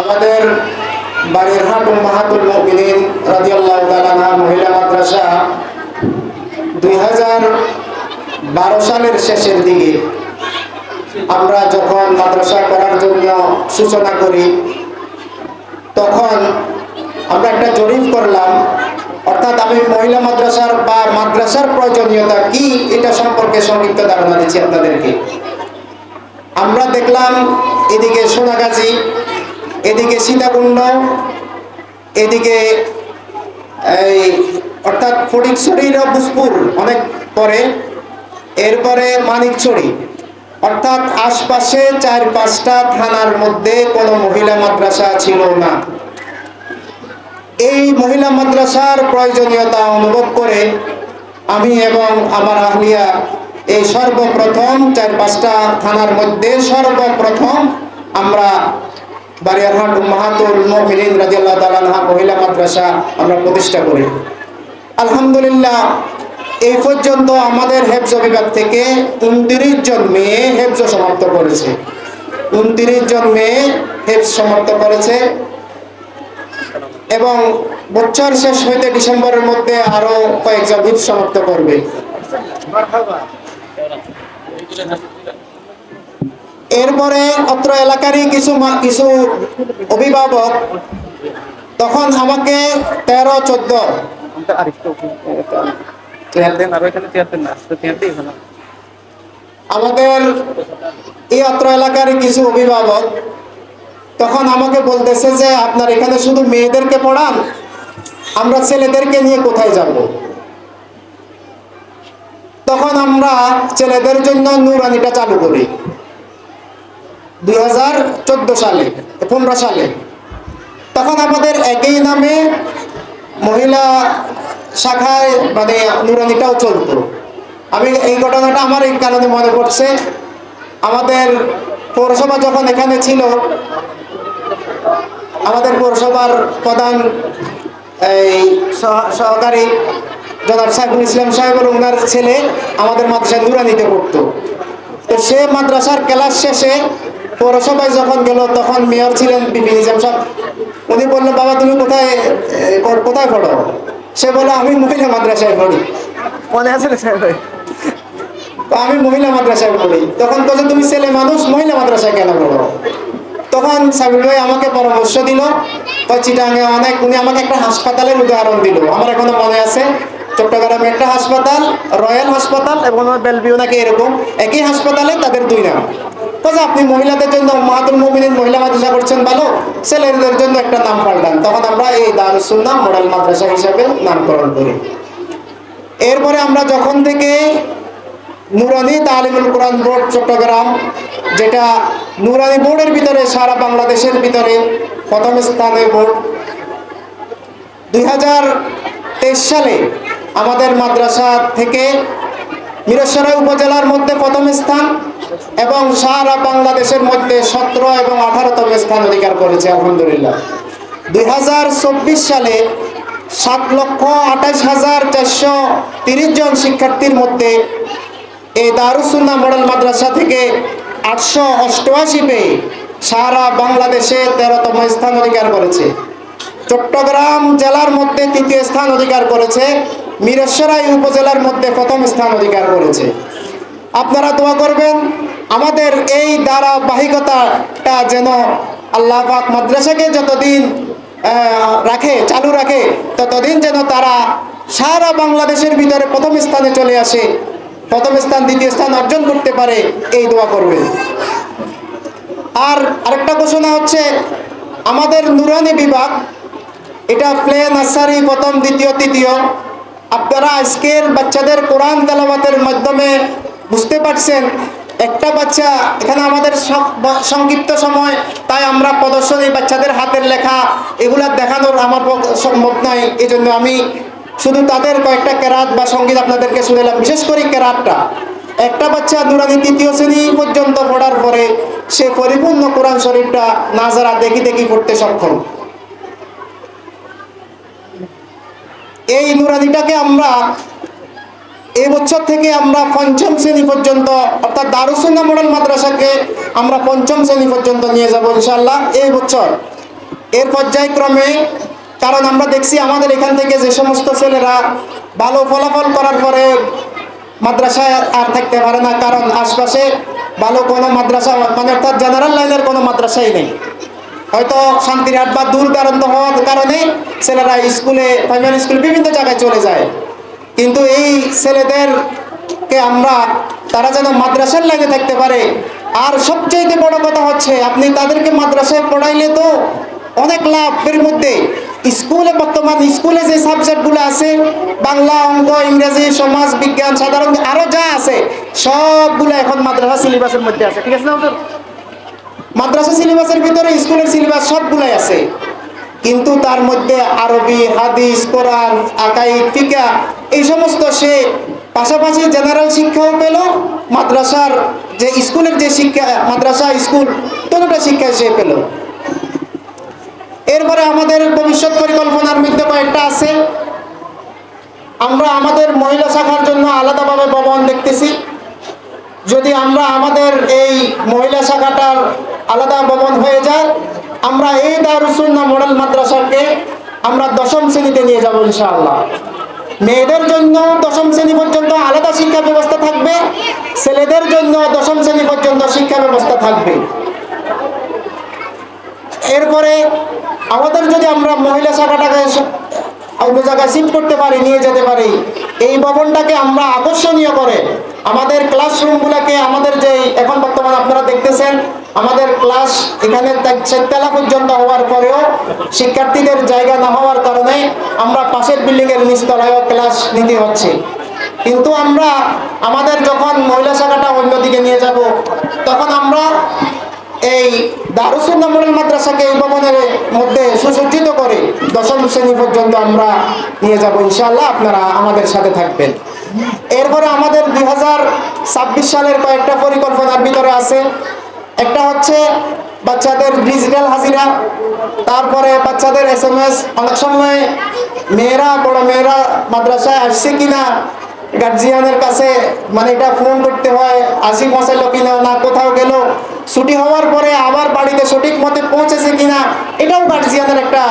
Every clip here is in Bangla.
আমাদের বাড়ির হাটু মাহাতুল মুমিনিন রাদিয়াল্লাহু তাআলা আনহা মহিলা মাদ্রাসা দুই হাজার বারো সালের শেষের দিকে আমরা যখন মাদ্রাসা করার জন্য সূচনা করি, তখন আমরা একটা জরিপ করলাম, অর্থাৎ আমি মহিলা মাদ্রাসার বা মাদ্রাসার প্রয়োজনীয়তা কি এটা সম্পর্কে সংক্ষিপ্ত ধারণা দিচ্ছি আপনাদেরকে। আমরা দেখলাম এদিকে সোনাগাজী এদিকে সীতাকুণ্ড, এদিকে এই অর্থাৎ ফটিকছড়ির বুসপুর অনেক পরে, এরপরে মানিকছড়ি। অর্থাৎ আশপাশে চার পাঁচটা থানার মধ্যে কোনো মহিলা মাদ্রাসা ছিল না। এই মহিলা মাদ্রাসার প্রয়োজনীয়তা অনুভব করে আমি এবং আমার আহলিয়া এই সর্বপ্রথম চার পাঁচটা থানার মধ্যে সর্বপ্রথম আমরা বারিয়ারহাট মাহাতুল মহিলিন রাজিয়াল্লাহ তালানহা মহিলা মাদ্রাসা আমরা প্রতিষ্ঠা করি। আলহামদুলিল্লাহ, এই পর্যন্ত আমাদের হেফজ বিভাগ থেকে উনত্রিশ জন মেয়ে হেফজ সমাপ্ত করেছে। উনত্রিশ জন মেয়ে হেফজ সমাপ্ত করেছে। এবং বছর শেষ হইতে ডিসেম্বরের মধ্যে আরও কয়েকজন হিপ সমাপ্ত করবে। এরপরে অত্র এলাকারই কিছু কিছু অভিভাবক তখন আমাকে তেরো চোদ্দ। আমাদের এই অত্র এলাকার কিছু অভিভাবক তখন আমাকে বলতেছে যে আপনার এখানে শুধু মেয়েদেরকে পড়ান আমরা ছেলেদেরকে নিয়ে কোথায় যাব? তখন আমরা ছেলেদের জন্য নুরানিটা চালু করি। দুই হাজার চোদ্দ সালে, পনেরো সালে। তখন আমাদের একই নামে মহিলা শাখায় মানে নুরানিটাও চলতো। আমি এই ঘটনাটা আমার এই কারণে মনে পড়ছে। আমাদের পৌরসভা যখন এখানে ছিল, আমাদের পৌরসভার প্রধান এই সহ- সহকারী জনাব সাইফুল ইসলাম সাহেব এবং ওনার ছেলে আমাদের মাদ্রাসায় নুরানিতে পড়তো। তো সে মাদ্রাসার ক্লাস শেষে পৌরসভায় যখন গেল তখন মেয়র ছিলেন বিপি নিজাম সাহেব উনি বলল বাবা তুমি কোথায় কোথায় পড়ো? সে বলল আমি মহিলা মাদ্রাসায় পড়ি। মনে আছে না স্যার? আমি মহিলা মাদ্রাসায় পড়ি। তখন বলছে তুমি ছেলে মানুষ মহিলা মাদ্রাসায় কেন পড়ো? তখন সাবির ভাই আমাকে পরামর্শ দিল। চিটাঙ্গে অনেক উনি আমাকে একটা হাসপাতালের উদাহরণ দিল। আমার এখনও মনে আছে। চট্টগ্রামে একটা হাসপাতাল, রয়্যাল হাসপাতাল এবং বেলভিউ নাকি এরকম, একই হাসপাতালে তাদের দুই নাম। বলছে আপনি মহিলাদের জন্য মাহাতুল মুমিনিন মহিলা মাদ্রাসা করছেন ভালো, ছেলেদের জন্য একটা নাম পাল্টান। তখন আমরা এই দারুসুন্নাহ মডেল মাদ্রাসা হিসাবে নামকরণ করি। এরপরে আমরা যখন থেকে নুরানি তালিমুল কোরআন বোর্ড, চট্টগ্রাম, যেটা নুরানি বোর্ডের ভিতরে, সারা বাংলাদেশের ভিতরে প্রথম স্থানে বোর্ড, দুই হাজার তেইশ সালে আমাদের মাদ্রাসা থেকে মিরসরাই উপজেলার মধ্যে প্রথম স্থান এবং সারা বাংলাদেশের মধ্যে সতেরো এবং আঠারোতম স্থান অধিকার করেছে, আলহামদুলিল্লাহ। দুই হাজার চব্বিশ সালে সাত লক্ষ আঠাশ হাজার চারশো তিরিশ জন শিক্ষার্থীর মধ্যে এই দারুসুন্না মডেল মাদ্রাসা থেকে আটশো অষ্টআশি পেয়ে সারা বাংলাদেশে তেরোতম স্থান অধিকার করেছে। চট্টগ্রাম জেলার মধ্যে তৃতীয় স্থান অধিকার করেছে মিরসরাই উপজেলার মধ্যে প্রথম স্থান অধিকার করেছে। আপনারা দোয়া করবেন, আমাদের এই ধারাবাহিকতাটা যেন আল্লাহ পাক মাদ্রাসাকে যতদিন রাখে, চালু রাখে, ততদিন যেন তারা সারা বাংলাদেশের ভিতরে প্রথম স্থানে চলে আসে, প্রথম স্থান, দ্বিতীয় স্থান অর্জন করতে পারে, এই দোয়া করবে আর আরেকটা ঘোষণা হচ্ছে, আমাদের নুরানি বিভাগ, এটা প্লে নার্সারি প্রথম, দ্বিতীয়, তৃতীয় আপনারা আজকের বাচ্চাদের কোরআন তেলাবাতের মাধ্যমে বুঝতে পারছেন, একটা বাচ্চা এখানে আমাদের সংক্ষিপ্ত সময়, তাই আমরা প্রদর্শনী বাচ্চাদের হাতের লেখা এগুলা দেখানোর আমার সম্ভব নয়। এই জন্য আমি শুধু তাদের কয়েকটা কেরাত বা সংগীত আপনাদেরকে শুনেলাম, বিশেষ করে কেরাতটা। একটা বাচ্চা নুরানি তৃতীয় শ্রেণি পর্যন্ত পড়ার পরে সে পরিপূর্ণ কোরআন শরীফটা নাজারা দেখি দেখি পড়তে সক্ষম। এই নুরানিটাকে আমরা এই বছর থেকে আমরা পঞ্চম শ্রেণি পর্যন্ত, অর্থাৎ দারুসুন্না মডেল মাদ্রাসাকে আমরা পঞ্চম শ্রেণি পর্যন্ত নিয়ে যাব ইনশাল্লাহ এই বছর। এর পর্যায়ক্রমে কারণ আমরা দেখছি আমাদের এখান থেকে যে সমস্ত ছেলেরা ভালো ফলাফল করার পরে মাদ্রাসায় আর থাকতে পারে না, কারণ আশপাশে ভালো কোনো মাদ্রাসা মানে অর্থাৎ জেনারেল লাইনের কোনো মাদ্রাসাই নেই। হয়তো শান্তিরহাট বা দূর দারান্ত হওয়ার কারণে ছেলেরা স্কুলে প্রাইমারি স্কুল বিভিন্ন জায়গায় চলে যায়। কিন্তু এই ছেলেদেরকে আমরা, তারা যেন মাদ্রাসার লাইনে থাকতে পারে। আর সবচেয়ে বড় কথা হচ্ছে, আপনি তাদেরকে মাদ্রাসায় পড়াইলে তো অনেক লাভের মধ্যে। স্কুলে বর্তমান, স্কুলে যে সাবজেক্টগুলো আছে, বাংলা, অঙ্ক, ইংরেজি, সমাজ, বিজ্ঞান, সাধারণ, আরও যা আছে, সবগুলো এখন মাদ্রাসা সিলেবাসের মধ্যে আছে। ঠিক আছে না? মাদ্রাসা সিলেবাসের ভিতরে, স্কুলের সিলেবাস সবগুলাই আছে। কিন্তু তার মধ্যে আরবি, হাদিস, কোরআন আকাই ফিকা এই সমস্ত সে পাশাপাশি জেনারেল শিক্ষাও পেল, মাদ্রাসার যে স্কুলের যে শিক্ষা, মাদ্রাসা, স্কুল দুটোটা শিক্ষা সে পেল। এরপরে আমাদের ভবিষ্যৎ পরিকল্পনার মধ্যে কয়েকটা আছে। আমরা আমাদের মহিলা শাখার জন্য আলাদাভাবে ভবন দেখতেছি। যদি আমরা আমাদের এই মহিলা শাখাটার আলাদা ভবন হয়ে যায় আমরা এই দারুসুন্না মডেল মাদ্রাসাকে আমরা দশম শ্রেণীতে নিয়ে যাব ইনশাআল্লাহ। মেয়েদের জন্য দশম শ্রেণি পর্যন্ত আলাদা শিক্ষা ব্যবস্থা থাকবে। ছেলেদের জন্য দশম শ্রেণি পর্যন্ত শিক্ষা ব্যবস্থা থাকবে। এরপরে আমাদের যদি আমরা মহিলা শাখাটাকে অন্য জায়গায় শিফট করতে পারি, নিয়ে যেতে পারি, এই ভবনটাকে আমরা আকর্ষণীয় করে আমাদের ক্লাসরুমগুলোকে আমাদের যে এখন বর্তমানে আপনারা দেখতেছেন, আমাদের এখানে চারতলা পর্যন্ত হওয়ার পরেও শিক্ষার্থীদের জায়গা না হওয়ার কারণে আমরা পাশের বিল্ডিংয়ের নিচতলায়ও ক্লাস নিতে হচ্ছে। কিন্তু আমরা আমাদের যখন মহিলা শাখাটা অন্যদিকে নিয়ে যাব, তখন আমরা এই দারুসুন্না মডেল মাদ্রাসাকে এই ভবনের মধ্যে সুসজ্জিত করে দশম শ্রেণি পর্যন্ত আমরা নিয়ে যাব। ইনশাআল্লাহ আপনারা আমাদের সাথে থাকবেন। এরপরে আমাদের দুই হাজার ছাব্বিশ সালের কয়েকটা পরিকল্পনার ভিতরে আছে। একটা হচ্ছে বাচ্চাদের ডিজিটাল হাজিরা, তারপরে বাচ্চাদের এস এম এস অনেক সময় মেয়েরা, বড় মেয়েরা মাদ্রাসায় আসছে কিনা গার্জিয়ানের কাছে মানে এটা ফোন করতে হয় আসি পৌঁছাইলো কিনা না, কোথাও গেল, ছুটি হওয়ার পরে আবার বাড়িতে সঠিক মতে পৌঁছেছে কিনা, এটাও গার্জিয়ানের একটা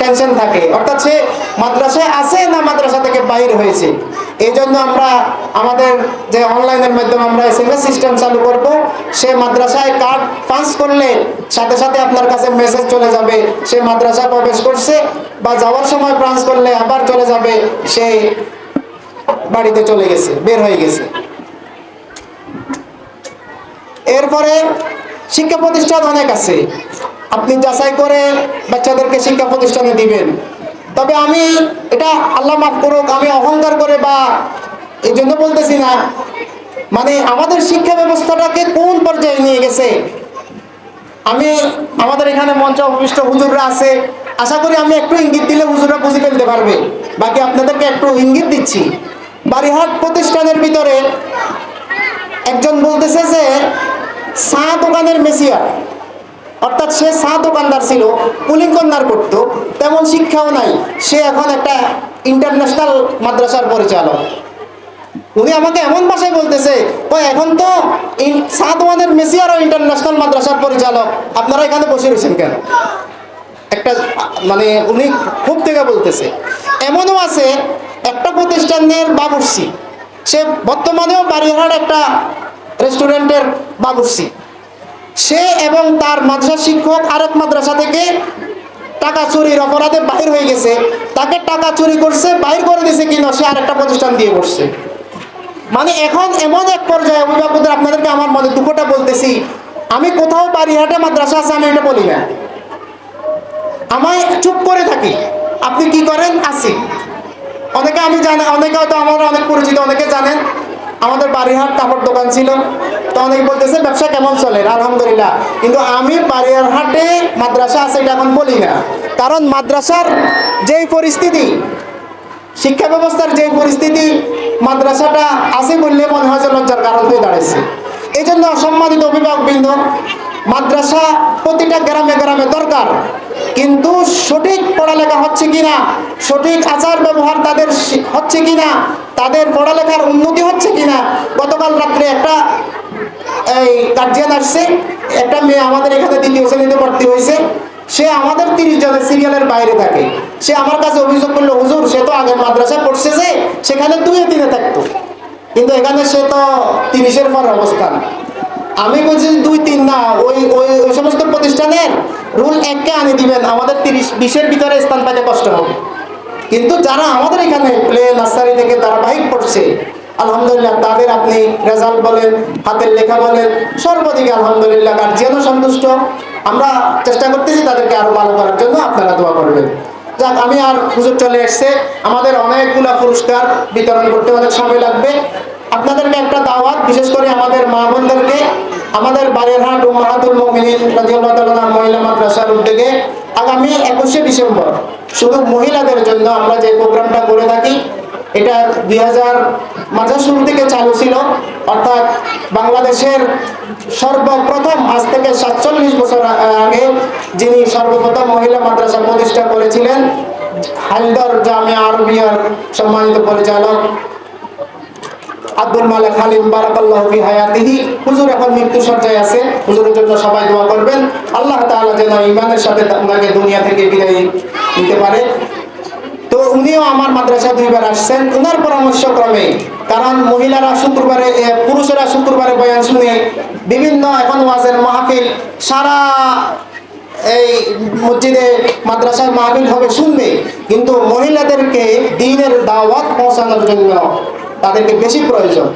টেনশন থাকে। অর্থাৎ সে মাদ্রাসায় আছে না মাদ্রাসা থেকে বাইর হয়েছে? এই জন্য আমরা, আমাদের যে অনলাইনের মাধ্যমে আমরা এস সিস্টেম চালু করব, সে মাদ্রাসায় কার্ড পাঞ্চ করলে সাথে সাথে আপনার কাছে মেসেজ চলে যাবে, সে মাদ্রাসায় প্রবেশ করছে বা যাওয়ার সময় ব্রাঞ্চ করলে আবার চলে যাবে, সে বাড়িতে চলে গেছে, বের হয়ে গেছে। এরপরে শিক্ষা প্রতিষ্ঠান অনেক আছে। আপনি যাচাই করে বাচ্চাদেরকে শিক্ষা প্রতিষ্ঠানে দিবেন। তবে আমি এটা আল্লাহ মাফ করুক, আমি অহংকার করে বা এই জন্য বলতেছি না। মানে আমাদের শিক্ষা ব্যবস্থাটাকে কোন পর্যায়ে নিয়ে গেছে? আমি, আমাদের এখানে মঞ্চ উপবিষ্ট হুজুররা আছে। আশা করি আমি একটু ইঙ্গিত দিলে হুজুররা বুঝে ফেলতে পারবে। বাকি আপনাদেরকে একটু ইঙ্গিত দিচ্ছি। বারিহাট প্রতিষ্ঠানের ভিতরে একজন বলতেছে যে, চা দোকানের মেসিয়ার অর্থাৎ সে চা দোকানদার ছিল, পুলিং কন্যার করতো, তেমন শিক্ষাও নাই। সে এখন একটা ইন্টারন্যাশনাল মাদ্রাসার পরিচালক। উনি আমাকে এমন ভাষায় বলতেছে ও এখন তো চা দোকানের মেসিয়ার ও ইন্টারন্যাশনাল মাদ্রাসার পরিচালক। আপনারা এখানে বসে রয়েছেন কেন? একটা মানে উনি খুব থেকে বলতেছে। এমনও আছে প্রতিষ্ঠানের বাবুর্চি। সে বর্তমানেও বাড়িহাট একটা রেস্টুরেন্টের বাবুর্চি। সে এবং তার মাদ্রাসা শিক্ষক আরেক মাদ্রাসা থেকে টাকা চুরির অপরাধে বাহির হয়ে গেছে। তাকে টাকা চুরি করছে, বাহির করে দিয়েছে কিনা সে আরেকটা প্রতিষ্ঠান দিয়ে করছে। মানে এখন এমন এক পর্যায়ে, অভিভাবকদের, আপনাদেরকে আমার মনে দুঃখটা বলতেছি, আমি কোথাও বাড়িহাটে মাদ্রাসা আছে, আমি এটা বলি না। আমায় চুপ করে থাকি। আপনি কি করেন? আসি অনেকে আমি জানি, অনেকে হয়তো আমার অনেক পরিচিত, অনেকে জানেন। আমাদের বাড়িহাট কাপড় দোকান ছিল। তো অনেকে বলতেছে, ব্যবসা কেমন চলে? আলহামদুলিল্লাহ। কিন্তু আমি বাড়িহাটে মাদ্রাসা আছে, এটা এখন বলি না। কারণ মাদ্রাসার যেই পরিস্থিতি, শিক্ষা ব্যবস্থার যে পরিস্থিতি, মাদ্রাসাটা আছে বললে মনে হয় যে লজ্জার কারণ হয়ে দাঁড়াইছে। এই জন্য সম্মানিত অভিভাবকবৃন্দ মাদ্রাসা প্রতিটা গ্রামে গ্রামে দরকার। কিন্তু সঠিক পড়ালেখা হচ্ছে কিনা, সঠিক আচার ব্যবহার তাদের হচ্ছে কিনা, তাদের পড়ালেখার উন্নতি হচ্ছে কিনা, গতকাল রাত্রে একটা, এই গার্জিয়ান আসছে, একটা মেয়ে আমাদের এখানে দ্বিতীয় শ্রেণীতে ভর্তি হয়েছে, সে আমাদের তিরিশ জনের সিরিয়ালের বাইরে থাকে। সে আমার কাছে অভিযোগ করল, হুজুর, সে তো আগের মাদ্রাসায় পড়ছে যে, সেখানে দুয়ে তিনে থাকতো। কিন্তু এখানে সে তো তিরিশের পর অবস্থান। আমি বলছি দুই তিন না, ওই ওই ওই সমস্ত প্রতিষ্ঠানের রুল এককে আনি দিবেন, আমাদের তিরিশ, বিশের ভিতরে স্থান পাইতে কষ্ট হবে। কিন্তু যারা আমাদের এখানে প্লে নার্সারি থেকে ধারাবাহিক পড়ছে, আলহামদুলিল্লাহ তাদের আপনি রেজাল্ট বলেন, হাতের লেখা বলেন, সর্বদিকে আলহামদুলিল্লাহ গার্জিয়ানও সন্তুষ্ট। আমরা চেষ্টা করতেছি তাদেরকে আরও ভালো করার জন্য আপনারা দোয়া করবেন। যাক, আমি আর হুজুর চলে এসছে। আমাদের অনেকগুলা পুরস্কার বিতরণ করতে অনেক সময় লাগবে। আপনাদেরকে একটা দাওয়াত, বিশেষ করে আমাদের মা বোনদেরকে আমাদের বাড়িরহাট উম্মাহাতুল মুমিনিন রাদিয়াল্লাহু তাআলা মহিলা মাদ্রাসার উদ্যোগে আগামী একুশে ডিসেম্বর শুধু মহিলাদের জন্য আমরা যে প্রোগ্রামটা করে থাকি, এটা দুই হাজার মাঝের শুরু থেকে চালু ছিল, অর্থাৎ বাংলাদেশের সর্বপ্রথম আজ থেকে সাতচল্লিশ বছর আগে যিনি সর্বপ্রথম মহিলা মাদ্রাসা প্রতিষ্ঠা করেছিলেন, হালদর জামিয়া আরবিয়ার সম্মানিত পরিচালক আব্দুল মালিক হালিম বারাকাল্লাহু ফি হায়াতিহি। হুজুর, এখন মৃত্যু সজ্জায় আছে। হুজুরের জন্য সবাই দোয়া করবেন। আল্লাহ তাআলা যেন ঈমানের সাথে ওনাকে দুনিয়া থেকে বিদায় নিতে পারে। তো উনিও আমার মাদ্রাসা দুইবার আসছেন। ওনার পরামর্শ ক্রমে কারণ মহিলারা শুক্রবারে পুরুষেরা শুক্রবারে বয়ান শুনে বিভিন্ন এখন ওয়াজের মাহফিল, সারা এই মসজিদে মাদ্রাসায় মাহফিল হবে শুনবে। কিন্তু মহিলাদেরকে দিনের দাওয়াত পৌঁছানোর জন্য তাদেরকে বেশি প্রয়োজন।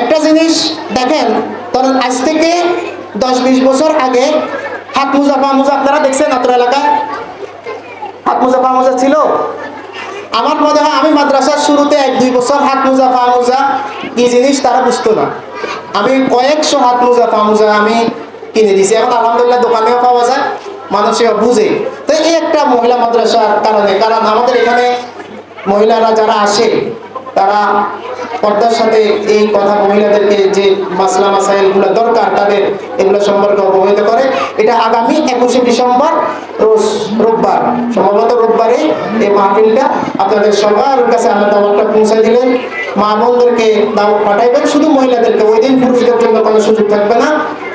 একটা জিনিস দেখেন, ধরেন আজ থেকে দশ বিশ বছর আগে হাত মুজা পা মুজা আপনারা দেখছেন অত্র এলাকায়? হাত মোজা পা মোজা ছিল? আমার মনে হয় আমি মাদ্রাসার শুরুতে এক দুই বছর হাত মোজা পা মোজা কি জিনিস তারা বুঝতো না। আমি কয়েকশো হাত মোজা পা মোজা আমি কিনে দিয়েছি। এখন আলহামদুলিল্লাহ দোকানেও পাওয়া যায়, মানুষেও বুঝে। তো এই একটা মহিলা মাদ্রাসার কারণে, কারণ আমাদের এখানে মহিলারা যারা আসে তারা পর্দার সাথে এই কথা মহিলাদেরকে যে মাসলা, মাসাইলগুলো দরকার তাদের এগুলো সম্পর্কে অবহিত করে। এটা আগামী একুশে ডিসেম্বর, রোজ রোববার, সম্ভবত রোববারে এই মাহফিলটা আপনাদের সবার কাছে আল্লাহ দাওয়াতটা পৌঁছে দিলেন মা বোনদেরকে পাঠাইবেন, শুধু মহিলাদেরকে, ওই দিন পুরুষদের জন্য কোনো সুযোগ থাকবে না।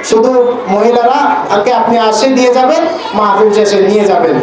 শুধু মহিলারা আগে আপনি আসে দিয়ে যাবেন, মাহফিল শেষে নিয়ে যাবেন।